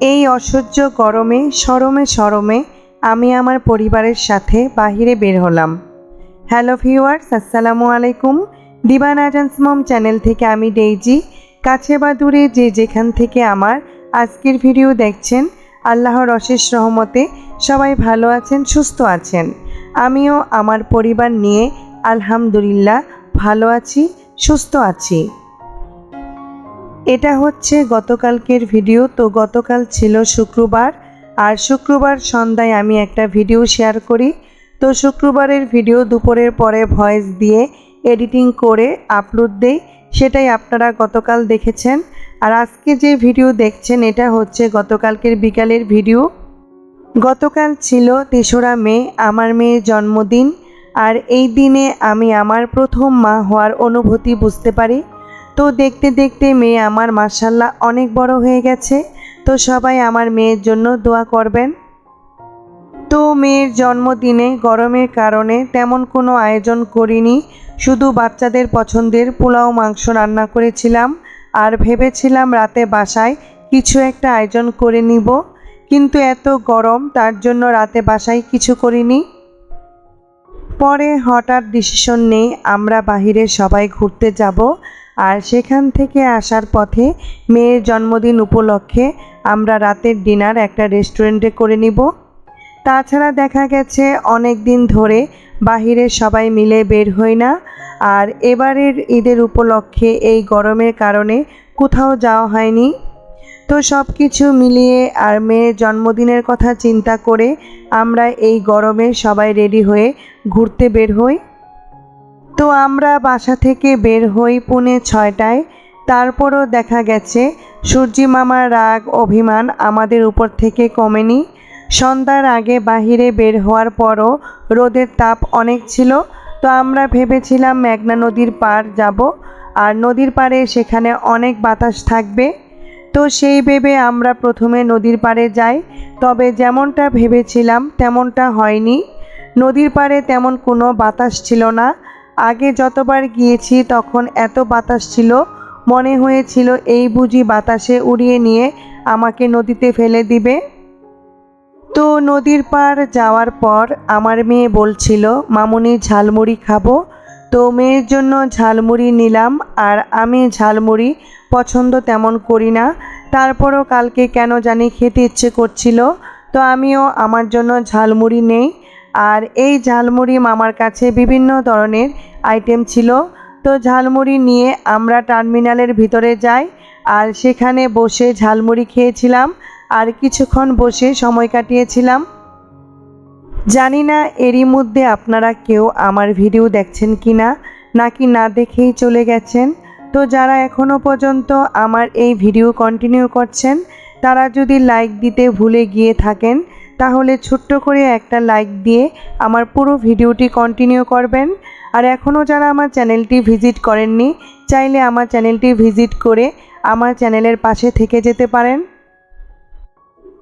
এই অসহ্য গরমে, সরমে সরমে আমি আমার পরিবারের সাথে বাহিরে বের হলাম। হ্যালো ভিউয়ার্স, আসসালামু আলাইকুম। দিবান আজান্স মম চ্যানেল থেকে আমি ডেইজি। কাছে বা দূরে যে যেখান থেকে আমার আজকের ভিডিও দেখছেন, আল্লাহর অশেষ রহমতে সবাই ভালো আছেন, সুস্থ আছেন। আমিও আমার পরিবার নিয়ে আলহামদুলিল্লাহ ভালো আছি, সুস্থ আছি। এটা হচ্ছে গতকালকের ভিডিও। তো গতকাল ছিল শুক্রবার, আর শুক্রবার সন্ধ্যায় আমি একটা ভিডিও শেয়ার করি। তো শুক্রবারের ভিডিও দুপুরের পরে ভয়েস দিয়ে এডিটিং করে আপলোড দেই, সেটাই আপনারা গতকাল দেখেছেন। আর আজকে যে ভিডিও দেখছেন, এটা হচ্ছে গতকালকের বিকালের ভিডিও। গতকাল ছিল তেসরা মে, আমার মেয়ের জন্মদিন। আর এই দিনে আমি আমার প্রথম মা হওয়ার অনুভূতি বুঝতে পারি। তো দেখতে দেখতে মেয়ে আমার মার্শাল্লাহ অনেক বড় হয়ে গেছে। তো সবাই আমার মেয়ের জন্য দোয়া করবেন। তো মেয়ের জন্মদিনে গরমের কারণে তেমন কোনো আয়োজন করিনি। শুধু বাচ্চাদের পছন্দের পোলাও, মাংস রান্না করেছিলাম। আর ভেবেছিলাম রাতে বাসায় কিছু একটা আয়োজন করে নিব। কিন্তু এত গরম, তার জন্য রাতে বাসায় কিছু করিনি। পরে হঠাৎ ডিসিশন নেই, আমরা বাহিরে সবাই ঘুরতে যাব। আর সেখান থেকে আসার পথে মেয়ের জন্মদিন উপলক্ষে আমরা রাতের ডিনার একটা রেস্টুরেন্টে করে নিব। তাছাড়া দেখা গেছে অনেক দিন ধরে বাহিরে সবাই মিলে বের হই না, আর এবারের ঈদের উপলক্ষে এই গরমের কারণে কোথাও যাওয়া হয়নি। তো সব কিছু মিলিয়ে আর মেয়ের জন্মদিনের কথা চিন্তা করে আমরা এই গরমে সবাই রেডি হয়ে ঘুরতে বের হই। তো আমরা বাসা থেকে বের হই পুনে ছয়টায়। তারপরও দেখা গেছে, সূর্যি মামার রাগ, অভিমান আমাদের উপর থেকে কমেনি। সন্ধ্যার আগে বাহিরে বের হওয়ার পরও রোদের তাপ অনেক ছিল, তো আমরা ভেবেছিলাম মেঘনা নদীর পার যাব, আর নদীর পাড়ে সেখানে অনেক বাতাস থাকবে। তো সেই ভেবে আমরা প্রথমে নদীর পাড়ে যাই, তবে যেমনটা ভেবেছিলাম তেমনটা হয়নি। নদীর পাড়ে তেমন কোনো বাতাস ছিল না আগে যতবার গিয়েছি তখন এত বাতাস ছিল, মনে হয়েছিল এই বুঝি বাতাসে উড়িয়ে নিয়ে আমাকে নদীতে ফেলে দিবে। তো নদীর পার যাওয়ার পর আমার মেয়ে বলছিল, মামুনি ঝালমুড়ি খাব। তো মেয়ের জন্য ঝালমুড়ি নিলাম, আর আমি ঝালমুড়ি পছন্দ তেমন করি না। তারপরও কালকে কেন জানি খেতে ইচ্ছে করছিল, তো আমিও আমার জন্য ঝালমুড়ি নেই। আর এই ঝালমুড়ি মামার কাছে বিভিন্ন ধরনের আইটেম ছিল। তো ঝালমুড়ি নিয়ে আমরা টার্মিনালের ভিতরে যাই আর সেখানে বসে ঝালমুড়ি খেয়েছিলাম আর কিছুক্ষণ বসে সময় কাটিয়েছিলাম। জানি না এরই মধ্যে আপনারা কেউ আমার ভিডিও দেখছেন কি না নাকি না দেখেই চলে গেছেন। তো যারা এখনও পর্যন্ত আমার এই ভিডিও কন্টিনিউ করছেন, তারা যদি লাইক দিতে ভুলে গিয়ে থাকেন তাহলে ছোট্ট করে একটা লাইক দিয়ে আমার পুরো ভিডিওটি কন্টিনিউ করবেন। আর এখনও যারা আমার চ্যানেলটি ভিজিট করেননি, চাইলে আমার চ্যানেলটি ভিজিট করে আমার চ্যানেলের পাশে থেকে যেতে পারেন।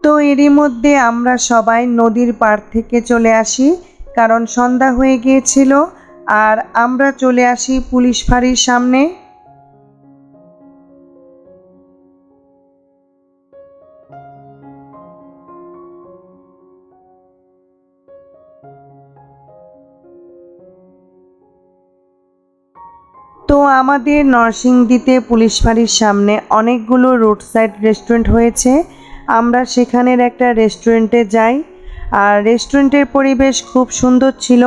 তো এরই মধ্যে আমরা সবাই নদীর পাড় থেকে চলে আসি, কারণ সন্ধ্যা হয়ে গিয়েছিল, আর আমরা চলে আসি পুলিশ ফাঁড়ির সামনে। আমাদের নরসিংদীতে পুলিশ ফাঁড়ির সামনে অনেকগুলো রোড সাইড রেস্টুরেন্ট হয়েছে। আমরা সেখানের একটা রেস্টুরেন্টে যাই। আর রেস্টুরেন্টের পরিবেশ খুব সুন্দর ছিল,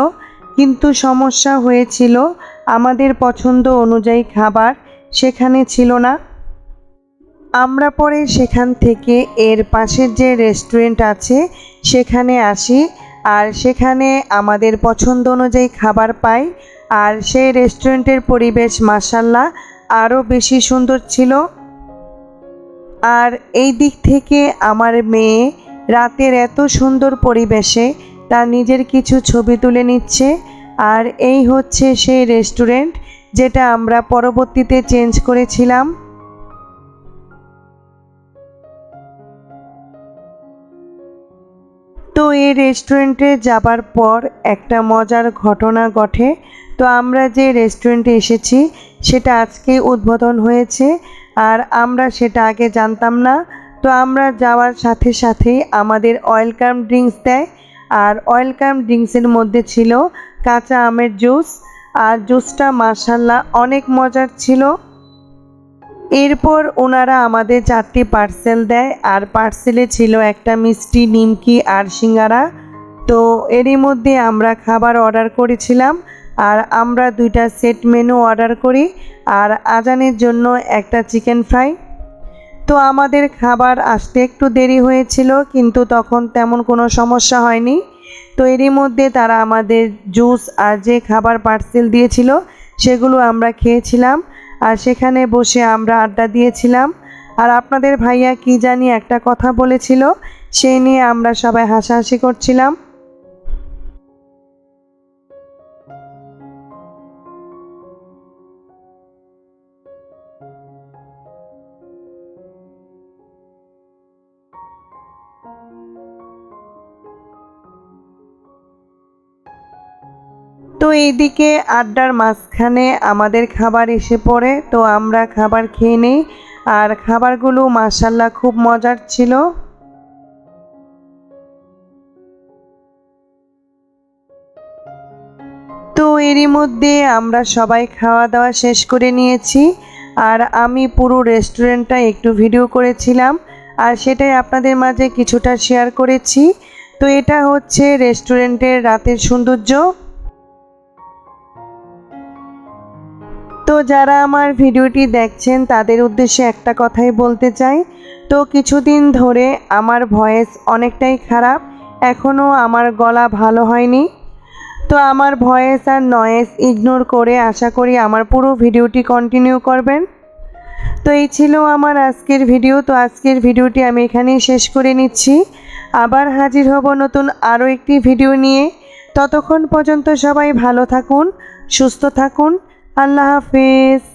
কিন্তু সমস্যা হয়েছিল আমাদের পছন্দ অনুযায়ী খাবার সেখানে ছিল না। আমরা পরে সেখান থেকে এর পাশের যে রেস্টুরেন্ট আছে সেখানে আসি, আর সেখানে আমাদের পছন্দ অনুযায়ী খাবার পাই। আর সেই রেস্টুরেন্টের পরিবেশ মাসাল্লাহ আরও বেশি সুন্দর ছিল। আর এই দিক থেকে আমার মেয়ে রাতের এত সুন্দর পরিবেশে তার নিজের কিছু ছবি তুলে নিচ্ছে। আর এই হচ্ছে সেই রেস্টুরেন্ট যেটা আমরা পরবর্তীতে চেঞ্জ করেছিলাম। তো এই রেস্টুরেন্টে যাবার পর একটা মজার ঘটনা ঘটে। তো আমরা যে রেস্টুরেন্টে এসেছি, সেটা আজকে উদ্বোধন হয়েছে আর আমরা সেটা আগে জানতাম না। তো আমরা যাওয়ার সাথে সাথে আমাদের ওয়েলকাম ড্রিঙ্কস দেয় আর ওয়েলকাম ড্রিঙ্কসের মধ্যে ছিল কাঁচা আমের জুস আর জুসটা মার্শাল্লাহ অনেক মজার ছিল। এরপর ওনারা আমাদের চারটি পার্সেল দেয় আর পার্সেলে ছিল একটা মিষ্টি, নিমকি আর সিঙ্গারা। তো এরই মধ্যে আমরা খাবার অর্ডার করেছিলাম। আর আমরা দুইটা সেট মেনু অর্ডার করি আর আজানের জন্য একটা চিকেন ফ্রাই তো আমাদের খাবার আসতে একটু দেরি হয়েছিল, কিন্তু তখন তেমন কোনো সমস্যা হয়নি। তো এরই মধ্যে তারা আমাদের জুস আর যে খাবার পার্সেল দিয়েছিল, সেগুলো আমরা খেয়েছিলাম। আর সেখানে বসে আমরা আড্ডা দিয়েছিলাম। আর আপনাদের ভাইয়া কি জানি একটা কথা বলেছিল সেই নিয়ে আমরা সবাই হাসাহাসি করছিলাম। তো এইদিকে আড্ডার মাঝখানে আমাদের খাবার এসে পড়ে, তো আমরা খাবার খেয়ে নিই। আর খাবারগুলো মাসাল্লাহ খুব মজার ছিল। তো এরই মধ্যে আমরা সবাই খাওয়া দাওয়া শেষ করে নিয়েছি। আর আমি পুরো রেস্টুরেন্টটা একটু ভিডিও করেছিলাম, আর সেটাই আপনাদের মাঝে কিছুটা শেয়ার করেছি। তো এটা হচ্ছে রেস্টুরেন্টের রাতের সৌন্দর্য। তো যারা আমার ভিডিওটি দেখছেন, তাদের উদ্দেশ্যে একটা কথাই বলতে চাই। তো কিছুদিন ধরে আমার ভয়েস অনেকটাই খারাপ, এখনও আমার গলা ভালো হয়নি। তো আমার ভয়েস আর নয়েস ইগনোর করে আশা করি আমার পুরো ভিডিওটি কন্টিনিউ করবেন। তো এই ছিল আমার আজকের ভিডিও, তো আজকের ভিডিওটি আমি এখানেই শেষ করে নিচ্ছি। আবার হাজির হব নতুন আরও একটি ভিডিও নিয়ে। ততক্ষণ পর্যন্ত সবাই ভালো থাকুন, সুস্থ থাকুন। আল্লাহ হাফেজ।